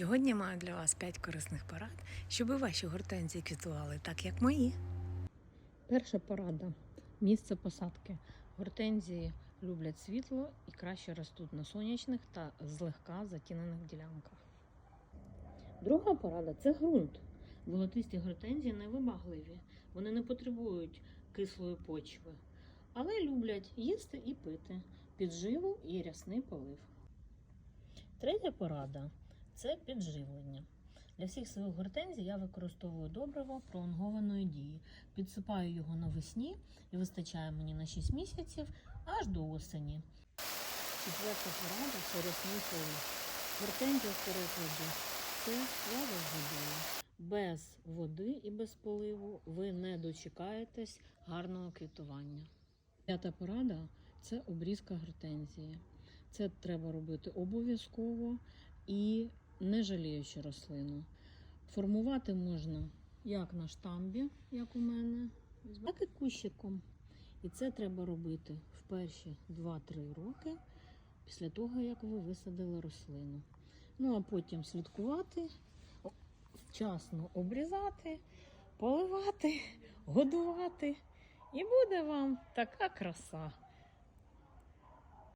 Сьогодні маю для вас 5 корисних порад, щоб ваші гортензії квітували так, як мої. Перша порада місце посадки. Гортензії люблять світло і краще ростуть на сонячних та злегка затінених ділянках. Друга порада це ґрунт. Волотисті гортензії невибагливі. Вони не потребують кислої почви, але люблять їсти і пити, підживу і рясний полив. Третя порада це підживлення. Для всіх своїх гортензій я використовую добриво пролонгованої дії. Підсипаю його навесні і вистачає мені на 6 місяців аж до осені. Четверта порада це рясний. Гортензія в перекладі це слава з водою. Без води і без поливу ви не дочекаєтесь гарного квітування. П'ята порада це обрізка гортензії. Це треба робити обов'язково і не жаліючи рослину. Формувати можна як на штамбі, як у мене, так і кущиком. І це треба робити в перші 2-3 роки після того, як ви висадили рослину. Ну а потім слідкувати, вчасно обрізати, поливати, годувати. І буде вам така краса.